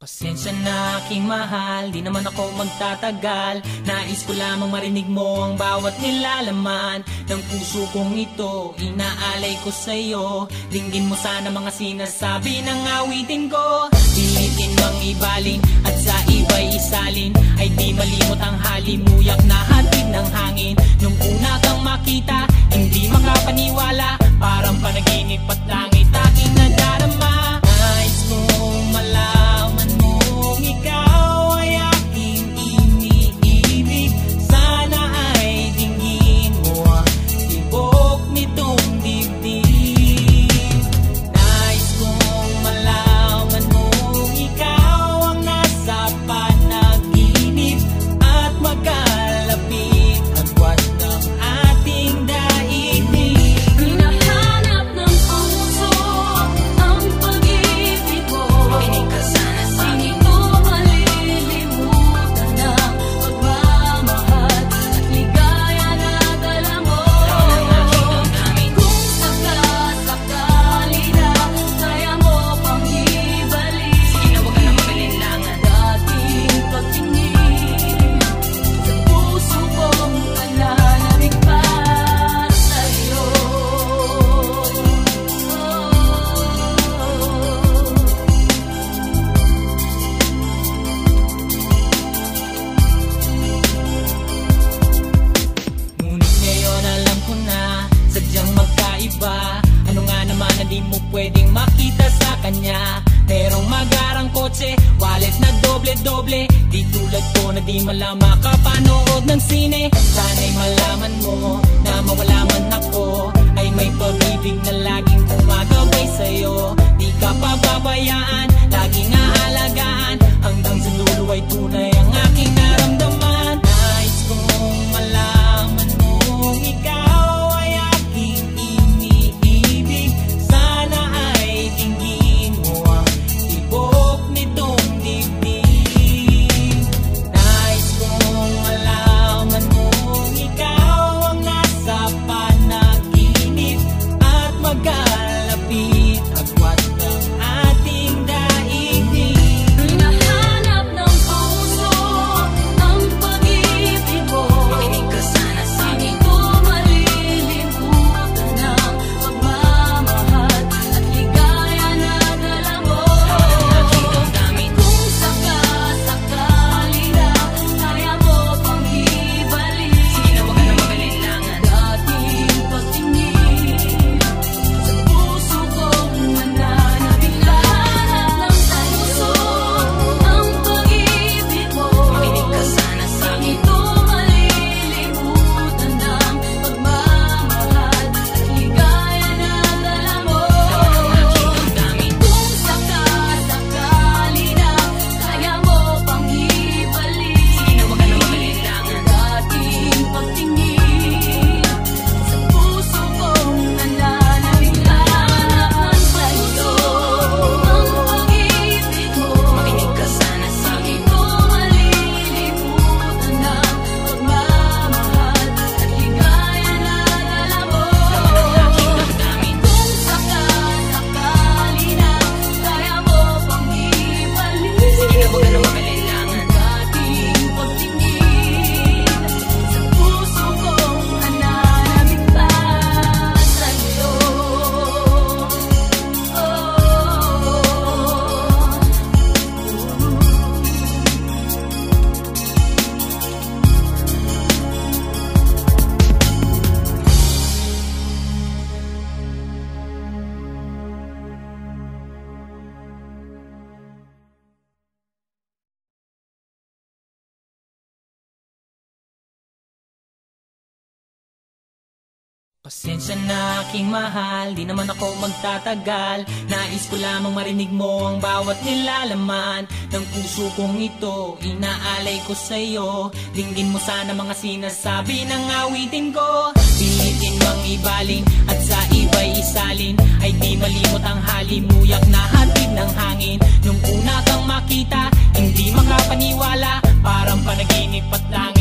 Pasensya na aking mahal, di naman ako magtatagal. Nais ko lamang marinig mo ang bawat nilalaman Ng puso kong ito, inaalay ko sa'yo Dinggin mo sana mga sinasabi ng awitin ko. Pilitin mang ibalin at sa iba'y isalin? Ay di malimot ang halimuyak na hatid ng hangin. Nung una kang makita, hindi makapaniwala. Parang panaginip at langit pwedeng makita sa kanya. Merong magarang kotse Wallet na doble-doble. Di tulad ko na di malama Kapanood ng sine. Sana'y malaman mo Na mawala man ako Ay may pag-ibig na laging gumagabay sa'yo. Di ka pababayaan Pasensya na aking mahal, di naman ako magtatagal. Nais ko lamang marinig mo ang bawat nilalaman Ng puso kong ito, inaalay ko sa'yo Dinggin mo sana mga sinasabi ng awitin ko. Pilitin mang ibalin at sa iba'y isalin. Ay di malimot ang halimuyak na hatid ng hangin. Nung una kang makita, hindi makapaniwala. Parang panaginip at langit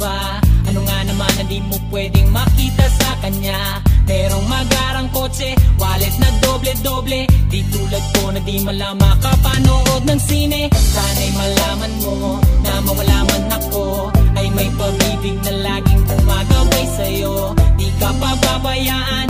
ba? Ano nga naman na di mo pwedeng makita sa kanya? Merong magarang kotse, wallet na doble-doble Di tulad ko na di malama ka panood ng sine Sana'y malaman mo na mawala man ako Ay may pagibig na laging gumagabay sa'yo Di ka pababayaan